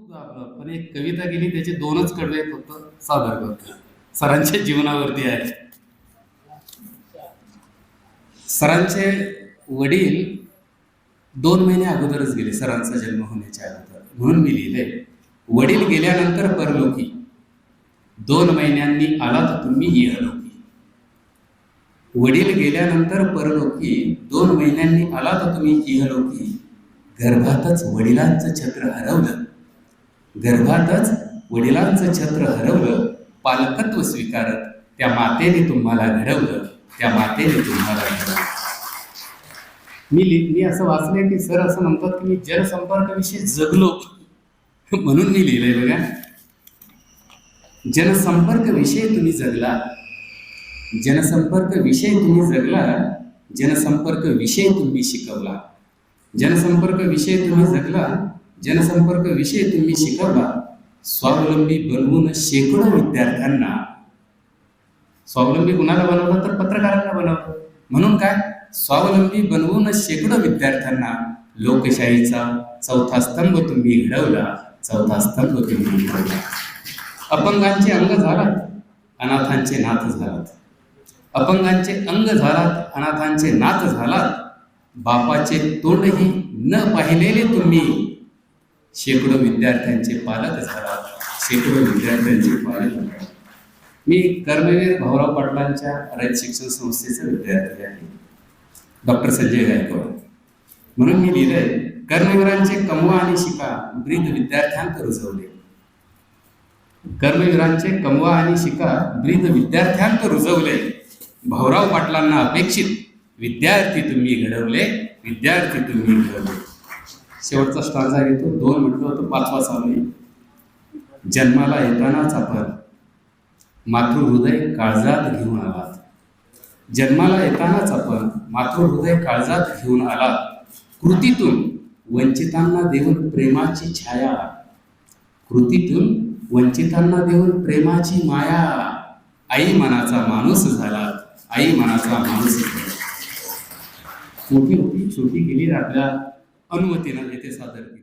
आपलं पण एक कविता गेली त्याचे दोनच कडवे फक्त. सादर करतो. सरांच्या जीवनावरती आहे. सरांचे वडील दोन महिने अगोदरच गेले सरांचा जन्म होण्याच्या अगोदर. म्हणून मी लिहिलंय वडील गेल्यानंतर परलोकी. दोन महिन्यांनी आलात तुम्ही इहलोकी. वडील गेल्यानंतर परलोकी. दोन महिन्यांनी आलात तुम्ही इहलोकी. गर्भातच वडिलांचं छत्र हरवलं. गर्भातच वडिलांचं छत्र हरवलं पालकत्व स्वीकारत त्या मातेने तुम्हाला घडवलं त्या मातेने तुम्हाला घडवलं. मी लि- मी असं वाचलंय की सर असं म्हणतात की मी जनसंपर्काविषयी जगलो. म्हणून मी लिहिलंय बघा. जनसंपर्क विषय तुम्ही जगला. जनसंपर्क विषय तुम्ही जगला. जनसंपर्क विषय तुम्ही शिकवला. जनसंपर्क विषय तुम्ही जगला. जनसंपर्क विषय तुम्ही शिकवला. स्वावलंबी बनवून शेकडो विद्यार्थ्यांना. स्वावलंबी कुणाला बनवलं तर पत्रकारांना बनवलं. म्हणून काय? स्वावलंबी बनवून शेकडो विद्यार्थ्यांना लोकशाहीचा चौथा स्तंभ तुम्ही घडवला. चौथा स्तंभ तुम्ही घडवला. अपंगांचे अंग झालात अनाथांचे नाथ झालात. अपंगांचे अंग झालात अनाथांचे नाथ झालात. बापाचे तोंडही न पाहिलेले तुम्ही शेकडो विद्यार्थ्यांचे पालक झाला शेकडो विद्यार्थ्यांचे पालक मी कर्मवीर भाऊराव पाटलांच्या रयत शिक्षण संस्थेचे विद्यार्थी आहे. डॉक्टर संजय गायकवाड. म्हणून मी लिहिलंय कर्मवीरांचे कमवा आणि शिका ब्रीद विद्यार्थ्यांत रुजवले. कर्मवीरांचे कमवा आणि शिका ब्रीद विद्यार्थ्यांत रुजवले. भाऊराव पाटलांना अपेक्षित विद्यार्थी तुम्ही घडवले विद्यार्थी तुम्ही घडवले. शेवटचा स्टार्जा घेतो दोन म्हटलं होतं पाचवा चालू आहे जन्माला येतानाच आपण मातृहृदय काळजात घेऊन आलात जन्माला येतानाच आपण मातृहृदय काळजात घेऊन आलात कृतीतून वंचितांना देऊन प्रेमाची छाया. कृतीतून वंचितांना देऊन प्रेमाची माया. आई मनाचा माणूस झाला. आई मनाचा माणूस मोठी मोठी छोटी गेली आपल्या अनुमतीनं येथे सादर केली